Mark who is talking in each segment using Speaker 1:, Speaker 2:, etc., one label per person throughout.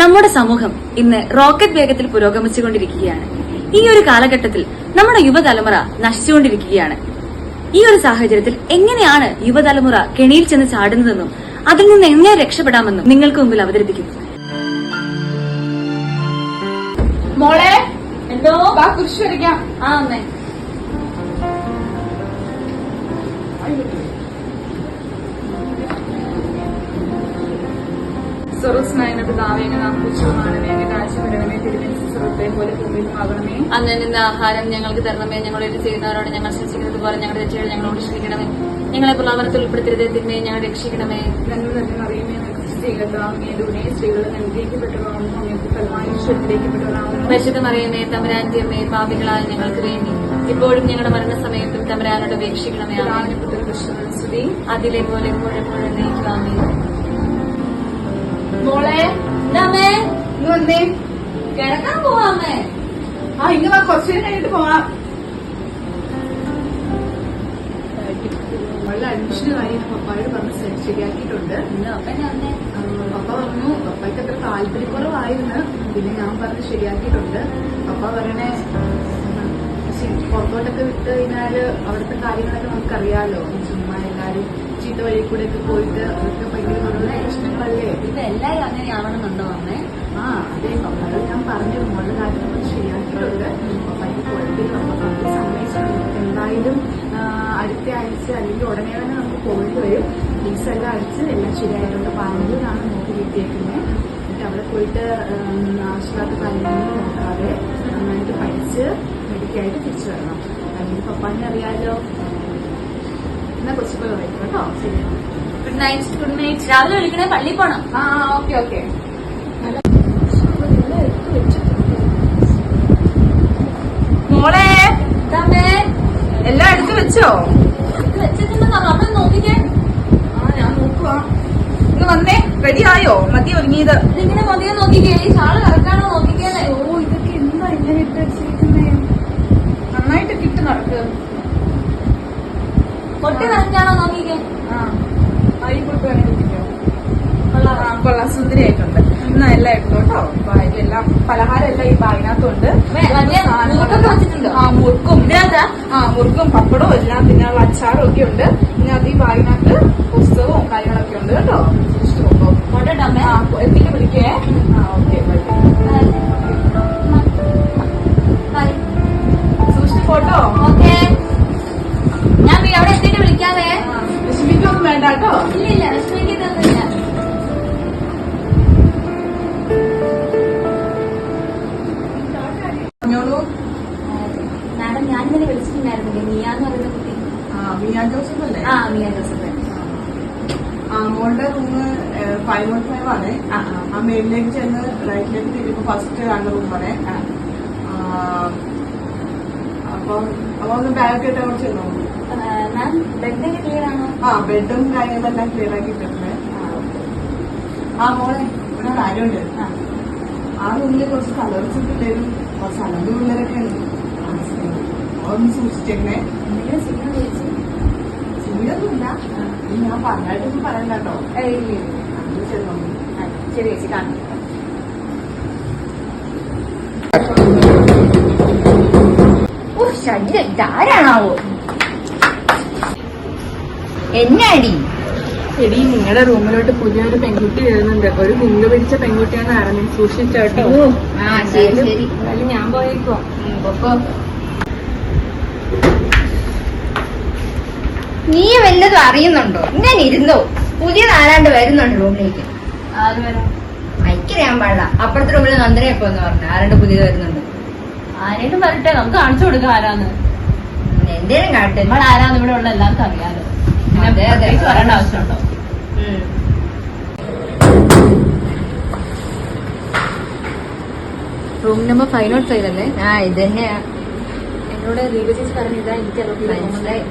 Speaker 1: നമ്മുടെ സമൂഹം ഇന്ന് റോക്കറ്റ് വേഗത്തിൽ പുരോഗമിച്ചുകൊണ്ടിരിക്കുകയാണ്. ഈ ഒരു കാലഘട്ടത്തിൽ നമ്മുടെ യുവതലമുറ നശിച്ചുകൊണ്ടിരിക്കുകയാണ്. ഈ ഒരു സാഹചര്യത്തിൽ എങ്ങനെയാണ് യുവതലമുറ കെണിയിൽ ചെന്ന് ചാടുന്നതെന്നും അതിൽ നിന്ന് എങ്ങനെ രക്ഷപ്പെടാമെന്നും നിങ്ങൾക്ക് മുമ്പിൽ അവതരിപ്പിക്കും
Speaker 2: മോളെ
Speaker 1: എന്തോ?
Speaker 2: വാ കുരിശ് വരയ്ക്കാം.
Speaker 1: ആ
Speaker 2: സ്വർസ്മയന പിതാവേന നാം തിരുവനന്തപുരം പോലെ
Speaker 1: അന്ന് നിന്ന് ആഹാരം ഞങ്ങൾക്ക് തരണമേ. ഞങ്ങൾ ചെയ്യുന്നവരോട് ഞങ്ങൾ ശ്രദ്ധിക്കുന്നത് പോലെ ഞങ്ങളുടെ രക്ഷയുടെ ഞങ്ങളോട് ക്ഷമിക്കണമേ ഞങ്ങളെ പ്രലോഭനത്തിൽ ഉൾപ്പെടുത്തരുതേ തിന്മയെ ഞങ്ങൾ രക്ഷിക്കണമേ.
Speaker 2: പരിശുദ്ധം തന്നെ അറിയുമേ. സ്ത്രീകളുടെ സ്ത്രീകൾ അനുഗ്രഹിക്കപ്പെട്ടവരാകുന്നു അങ്ങേക്ക് ഫലമായി ഈശ്വരത്തിലേക്കപ്പെട്ടവരാകുന്നു
Speaker 1: പരിശുദ്ധ മറിയമേ തമരാന്റെ അമ്മേ പാപികളായ ഞങ്ങൾക്ക് വേണ്ടി. ഇപ്പോഴും ഞങ്ങളുടെ മരണസമയത്തും തമരാനോട്
Speaker 2: ഉപേക്ഷിക്കണമേ
Speaker 1: അതിലെ പോലെ എപ്പോഴെപ്പോഴും നയിക്കാമേ
Speaker 2: മോളെ
Speaker 1: എന്താമേ
Speaker 2: ഇന്ന് വന്നേ.
Speaker 1: കിടക്കാൻ പോവാമേ
Speaker 2: ആ ഇന്ന് വാ കുറച്ചു നേരം കഴിഞ്ഞിട്ട് പോവാം. മോളുടെ അഡ്മിഷന് കാര്യം പപ്പായോട് പറഞ്ഞ് ശരി- ശരിയാക്കിയിട്ടുണ്ട്
Speaker 1: ഇന്ന് അപ്പ ഞാൻ
Speaker 2: പപ്പ പറഞ്ഞു പപ്പയ്ക്ക് അത്ര താല്പര്യക്കുറവായിരുന്നു. പിന്നെ ഞാൻ പറഞ്ഞ് ശരിയാക്കിയിട്ടുണ്ട്. പപ്പ പറയണേ പുറത്തോട്ടൊക്കെ വിട്ട് കഴിഞ്ഞാൽ അവിടുത്തെ കാര്യങ്ങളൊക്കെ നമുക്കറിയാലോ. ചുമ്മാ എല്ലാരും ചീത്ത വഴി കൂടെ ഒക്കെ പോയിട്ട് അതൊക്കെ ഭയങ്കര നല്ല പ്രശ്നങ്ങളല്ലേ?
Speaker 1: ഇത് അങ്ങനെ അങ്ങനെയാവണമെന്നുണ്ടോ അമ്മേ?
Speaker 2: ആ അതെ പപ്പയോട് ഞാൻ പറഞ്ഞു മോളുടെ കാര്യങ്ങൾ ശരിയാക്കിയിട്ടുണ്ട് കുഴപ്പമില്ല സമ്മതിച്ചിട്ടുണ്ട് എന്തായാലും അടുത്ത ആഴ്ച അല്ലെങ്കിൽ ഉടനെ തന്നെ നമുക്ക് പോയിട്ട് വരും. ഫീസ് എല്ലാം അടിച്ച് എല്ലാം ശരിയായിട്ടുണ്ട് പറഞ്ഞതാണ് നോക്കി കിട്ടിയേക്കുന്നത്. എന്നിട്ട് അവിടെ പോയിട്ട് ആശ്വാസ കാര്യങ്ങളൊന്നും നോക്കാതെ നന്നായിട്ട് പഠിച്ച് മെഡിക്കായിട്ട് തിരിച്ചു വരണം. അല്ലെങ്കിൽ പപ്പാനെ അറിയാലോ. എന്നാ കൊച്ചിപ്പോ വരും കേട്ടോ.
Speaker 1: ഗുഡ് നൈറ്റ് ഗുഡ് നൈറ്റ് രാവിലെ വിളിക്കണേ പള്ളി പോണം.
Speaker 2: ആ ഓക്കെ ഓക്കെ. മോളെ എല്ലാം എടുത്തു വെച്ചോ?
Speaker 1: വെച്ചിട്ടുണ്ടെന്നോ അമ്മ നോക്കിക്കേ.
Speaker 2: ആ ഞാൻ നോക്കുവാ. ഇന്ന് വന്നേ റെഡി ആയോ? മതി ഒരുങ്ങിയത്.
Speaker 1: ഇങ്ങനെ മതിയെ നോക്കിക്കേ ഈ ഷാൾ കറക്കാണോ നോക്കിക്കേ
Speaker 2: ഓ ഇതൊക്കെ എന്താ ഇങ്ങനെ ഇട്ട് വെച്ചിരിക്കുന്നേ? നന്നായിട്ട് കിട്ടു നടക്ക്.
Speaker 1: പൊട്ടി നിറഞ്ഞാണോ നോക്കിക്കേ?
Speaker 2: കൊള്ളാം. സുന്ദരിയായിട്ടുണ്ട് എന്നാ എല്ലാം കേട്ടോ. ബാഗെല്ലാം പലഹാരം എല്ലാം ഈ ബാഗിനകത്തുണ്ട്. ആ മുറുക്കും. ആ മുറുക്കും പപ്പടവും എല്ലാം പിന്നെ അച്ചാറും ഒക്കെ ഉണ്ട്. ഇതിനകത്ത് ഈ ബാഗിനകത്ത് പുസ്തകവും കാര്യങ്ങളൊക്കെ ഉണ്ട് കേട്ടോ. ഇഷ്ടം എത്തിക്ക് വിളിക്കേ.
Speaker 1: മാഡം ഞാൻ ഇന്നലെ വിളിച്ചിട്ടുണ്ടായിരുന്നില്ലേ? മിയ എന്ന് പറയുന്ന കുട്ടി.
Speaker 2: മിയാ ജോസഫ് അല്ലേ?
Speaker 1: ആ മിയ ജോസഫ്
Speaker 2: ആ മോളുടെ റൂമ് ഫൈവ് നോട്ട് ഫൈവ് ആണ്.
Speaker 1: ആ
Speaker 2: മെയിനിലേക്ക് മേലിലേക്ക് ചെന്ന് റൈറ്റിലേക്ക് തിരിയുമ്പോ ഫസ്റ്റ് ആണ്. റൂമാണ് അപ്പം അപ്പൊ ഒന്ന് ബാഗ് ഇട്ട് അവിടെ ചെന്നോ?
Speaker 1: മാം ബെഡൊക്കെ ക്ലിയർ ആണോ?
Speaker 2: ആ ബെഡും കാര്യങ്ങളെല്ലാം ക്ലിയർ ആക്കി ഇട്ടിട്ടുണ്ട്. ആ മോളെ ഇവിടെ കാര്യമുണ്ട്
Speaker 1: ആ.
Speaker 2: റൂമിൽ കുറച്ച് കളർസ് പിള്ളേരും കുറച്ച് അലമ്പ് പിള്ളേരൊക്കെ ഉണ്ട്. അതൊന്ന് സൂക്ഷിച്ചേക്കണേ ചൂടൊന്നുമില്ല ഞാൻ പറഞ്ഞായിട്ടൊന്നും പറയണ്ട കേട്ടോ
Speaker 1: ശരി ചേച്ചി കാണാം.
Speaker 3: ശരീരം ഇതാരാണാവോ? എന്നാടി?
Speaker 2: എടി നിങ്ങളുടെ റൂമിലോട്ട് പുതിയൊരു പെൺകുട്ടി വരുന്നുണ്ട്. ഒരു കുങ്ക് പിടിച്ച പെൺകുട്ടിയാണ് അറിഞ്ഞു സൂക്ഷിച്ചോട്ടോ
Speaker 3: ആ ശരി ശരി.
Speaker 2: എന്തായാലും ഞാൻ പോയേക്കോ
Speaker 3: നീ വല്ലതും അറിയുന്നുണ്ടോ? ഇങ്ങനെ ഇരുന്നോ? പുതിയ നാലാണ്ട് വരുന്നുണ്ട് റൂമിലേക്ക്? മൈക്കറിയാൻ പാടില്ല. അപ്പുറത്തെ റൂമിൽ നന്ദനെ ഇപ്പൊ എന്ന് പറഞ്ഞു. ആരാണ്ട് പുതിയത് വരുന്നുണ്ട്.
Speaker 1: ആരേലും വരട്ടെ. നമുക്ക് കാണിച്ചു കൊടുക്കാം ആരാന്ന്.
Speaker 3: എന്തേലും കാട്ടെ.
Speaker 1: നമ്മൾ ആരാന്ന് ഇവിടെ ഉള്ള എല്ലാവർക്കും അറിയാലോ.
Speaker 3: അതെ, അതെ.
Speaker 1: പ്രത്യേകിച്ച് പറയേണ്ട ആവശ്യമുണ്ടോ. Room number five not five അല്ലേ?
Speaker 3: ആ ഇത് തന്നെയാ
Speaker 1: എന്നോട് ദീപ ചേച്ചി പറഞ്ഞു ഇതാ എനിക്ക്
Speaker 3: മനസ്സിലായി.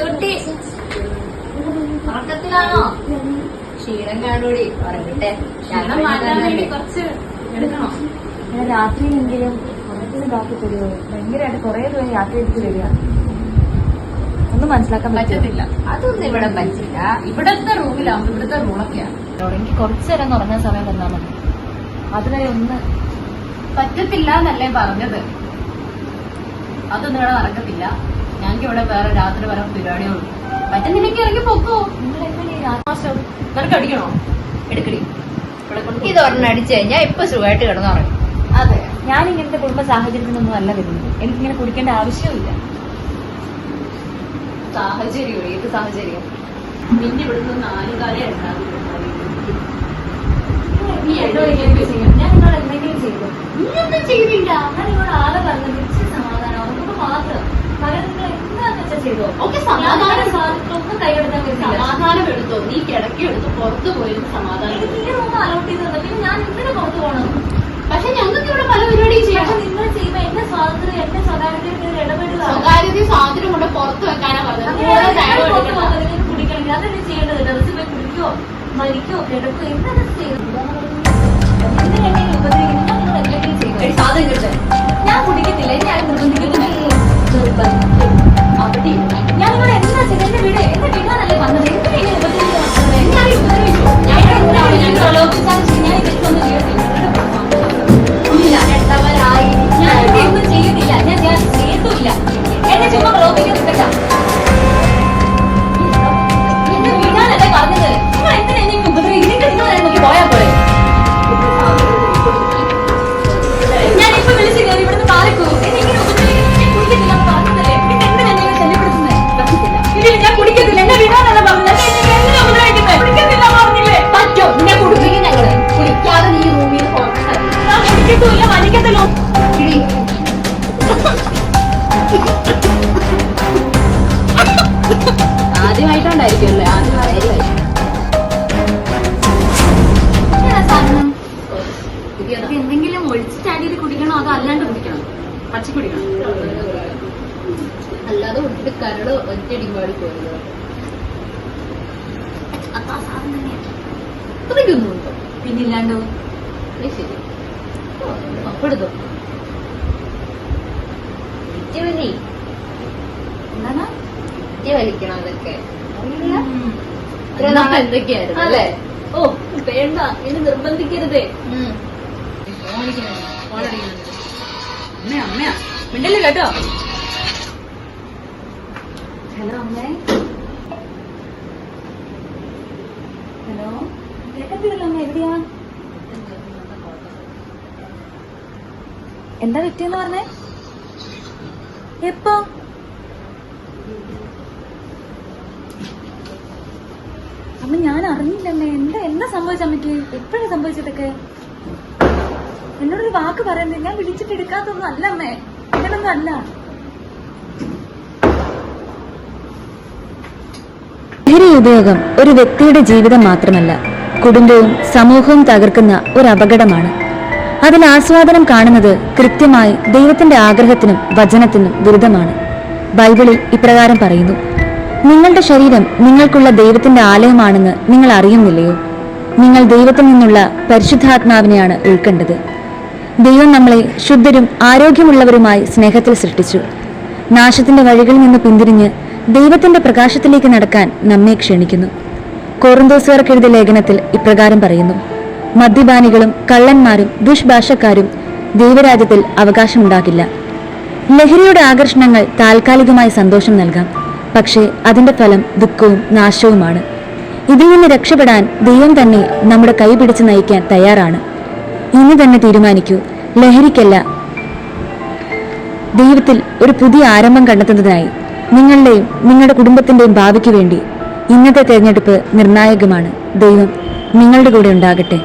Speaker 3: കുട്ടി ഉറക്കത്തിലാണോ ക്ഷീണം കാണൂടി ഉറങ്ങട്ടെ.
Speaker 4: ക്ഷീണം മാറ്റാൻ വേണ്ടി കുറച്ച് എടുക്കണോ.
Speaker 1: രാത്രി രാത്രിയിലെങ്കിലും ഉറക്കത്തിന് കാക്കി തരുമോ ഭയങ്കരമായിട്ട് കുറെ ദൂരം യാത്ര ചെയ്തിട്ട് വരികയാണ് ഒന്നും മനസ്സിലാക്കാൻ
Speaker 4: പറ്റത്തില്ല.
Speaker 3: അതൊന്നും ഇവിടെ പറ്റില്ല.
Speaker 4: ഇവിടത്തെ റൂമിലാവുമ്പോ ഇവിടുത്തെ റൂമൊക്കെയാണ്
Speaker 1: എനിക്ക് കുറച്ചു നേരം ഒന്ന് ഉറങ്ങാൻ സമയം തന്നാൽ മതി. അതുവരെ ഒന്ന്
Speaker 4: പറ്റത്തില്ല എന്നല്ലേ പറഞ്ഞത്. അതൊന്നും ഇവിടെ നടക്കത്തില്ല. ഞങ്ങൾക്ക് ഇവിടെ വേറെ രാത്രി വരെ പരിപാടിയുള്ളൂ പറ്റുന്നില്ലെങ്കിൽ ഇറങ്ങി പോക്കോ. നിനക്ക് അടിക്കണോ? എടുക്കടി. ഇവിടെ കൊണ്ട്
Speaker 3: ഇത് ഒരെണ്ണം അടിച്ചു കഴിഞ്ഞാൽ ഇപ്പൊ സുഖമായിട്ട് കിടന്നുറങ്ങി.
Speaker 1: ഞാൻ ഇങ്ങനത്തെ കുടുംബ സാഹചര്യത്തിനൊന്നും അല്ല വരുന്നത്. എനിക്കിങ്ങനെ കുടിക്കേണ്ട ആവശ്യമില്ല.
Speaker 4: സാഹചര്യം ഏത് സാഹചര്യം? നിന്നെ ഇവിടുന്ന് നാല് കാലേ ഉണ്ടാകും
Speaker 1: നീ എന്നോട് ഇങ്ങനെയൊക്കെ ചെയ്യും. ഞാൻ നിന്നോട് എന്തെങ്കിലും ചെയ്തു
Speaker 4: നീയൊന്നും ചെയ്തില്ല.
Speaker 1: ഞാൻ നിന്നോട് ആകെ പറഞ്ഞത് ഇച്ചിരി സമാധാനം. അവർക്ക് മാത്രം. പകരം നിങ്ങൾ എന്താന്ന് വെച്ചാൽ ചെയ്തോ?
Speaker 4: ഓക്കെ സമാധാനം
Speaker 1: ഒന്നും
Speaker 4: എടുത്തോ. നീ കിടക്കി എടുത്ത്? പുറത്തു പോയിരുന്നു സമാധാനം.
Speaker 1: നീ അലോട്ട് ചെയ്ത് തന്നെ ഞാൻ ഇങ്ങനെ പുറത്തു പോകണം.
Speaker 4: പക്ഷെ ഞങ്ങൾക്ക് ഇവിടെ പല പരിപാടിയും
Speaker 1: പക്ഷെ
Speaker 4: ചെയ്യാം
Speaker 1: നിങ്ങൾ ചെയ്യുമ്പോ എന്റെ സ്വാതന്ത്ര്യം എന്റെ സ്വകാര്യതയിൽ നിങ്ങൾ ഇടപെടുക
Speaker 4: സ്വകാര്യത സ്വാതന്ത്ര്യം കൊണ്ട് പുറത്ത് വെക്കാനാ പറഞ്ഞത്.
Speaker 1: കുടിക്കണമെങ്കിൽ ചെയ്യേണ്ടത്? ടെറസിൽ പോയി കുടിക്കോ? മരിക്കോ? കിടക്കോ? ഞാൻ കുടിക്കത്തില്ല. ഞാൻ നിർബന്ധിക്കുന്നില്ല കുടിക്കത്തുമില്ല
Speaker 4: ആദ്യമായിട്ടുണ്ടായിരിക്കും അല്ലേ ആദ്യമായിരിക്കും
Speaker 1: സാധനം?
Speaker 4: പുതിയതാ.
Speaker 1: ഇത് എന്തെങ്കിലും കുടിക്കണോ അതോ അല്ലാണ്ട് കുടിക്കണം? പച്ച കുടിക്കണം?
Speaker 4: അല്ലാതെ കുടിച്ചിട്ട് കരട് ഒറ്റടി പാടി പോയത്.
Speaker 1: അപ്പൊ ആ സാധനം പിന്നില്ലാണ്ടോ
Speaker 4: ശരി. അപ്പെടുത്തോ.
Speaker 3: ഇജ്ജ് വലി
Speaker 1: എന്താണ്
Speaker 3: ഇജ്ജ് വലിക്കണം അതൊക്കെ
Speaker 4: എന്തൊക്കെയായിരുന്നു അല്ലേ?
Speaker 1: ഓ വേണ്ട. എന്നെ നിർബന്ധിക്കരുതേ. അമ്മ അമ്മയാ മിണ്ടല്ലേ കേട്ടോ? ഹലോ അമ്മേ. ഹലോ. കേട്ടത്തില്ലല്ലോ അമ്മ. എവിടെയാ? എന്താ കിട്ടിയെന്ന് പറഞ്ഞേ? എപ്പോ? അമ്മ ഞാൻ അറിഞ്ഞില്ലമ്മേ. എന്താ എന്താ സംഭവിച്ച അമ്മയ്ക്ക്? എപ്പോഴാ സംഭവിച്ചതൊക്കെ? എന്നോടൊരു വാക്ക് പറയുന്നത് ഞാൻ വിളിച്ചിട്ട് എടുക്കാത്തൊന്നും അല്ല അമ്മേ. അങ്ങനൊന്നും അല്ല.
Speaker 5: ഉപയോഗം ഒരു വ്യക്തിയുടെ ജീവിതം മാത്രമല്ല കുടുംബവും സമൂഹവും തകർക്കുന്ന ഒരു അപകടമാണ്. അതിൽ ആസ്വാദനം കാണുന്നത് കൃത്യമായി ദൈവത്തിന്റെ ആഗ്രഹത്തിനും വചനത്തിനും വിരുദ്ധമാണ്. ബൈബിളിൽ ഇപ്രകാരം പറയുന്നു നിങ്ങളുടെ ശരീരം നിങ്ങൾക്കുള്ള ദൈവത്തിന്റെ ആലയമാണെന്ന് നിങ്ങൾ അറിയുന്നില്ലയോ? നിങ്ങൾ ദൈവത്തിൽ നിന്നുള്ള പരിശുദ്ധാത്മാവിനെയാണ് ഉൾക്കേണ്ടത്. ദൈവം നമ്മളെ ശുദ്ധരും ആരോഗ്യമുള്ളവരുമായി സ്നേഹത്തിൽ സൃഷ്ടിച്ചു. നാശത്തിന്റെ വഴികളിൽ നിന്ന് പിന്തിരിഞ്ഞ് ദൈവത്തിന്റെ പ്രകാശത്തിലേക്ക് നടക്കാൻ നമ്മെ ക്ഷണിക്കുന്നു. കോറിന്തോസുകാർക്കെഴുതിയ ലേഖനത്തിൽ ഇപ്രകാരം പറയുന്നു മദ്യപാനികളും കള്ളന്മാരും ദുഷ്ഭാഷക്കാരും ദൈവരാജ്യത്തിൽ അവകാശമുണ്ടാകില്ല. ലഹരിയുടെ ആകർഷണങ്ങൾ താൽക്കാലികമായി സന്തോഷം നൽകാം. പക്ഷേ അതിന്റെ ഫലം ദുഃഖവും നാശവുമാണ്. ഇതിൽ നിന്ന് രക്ഷപ്പെടാൻ ദൈവം തന്നെ നമ്മുടെ കൈ പിടിച്ച് നയിക്കാൻ തയ്യാറാണ്. ഇനി തന്നെ തീരുമാനിക്കൂ ലഹരിക്കല്ല. ദൈവത്തിൽ ഒരു പുതിയ ആരംഭം കണ്ടെത്തുന്നതിനായി നിങ്ങളുടെയും നിങ്ങളുടെ കുടുംബത്തിന്റെയും ഭാവിക്ക് വേണ്ടി ഇന്നത്തെ തെരഞ്ഞെടുപ്പ് നിർണായകമാണ്. ദൈവം നിങ്ങളുടെ കൂടെ ഉണ്ടാകട്ടെ.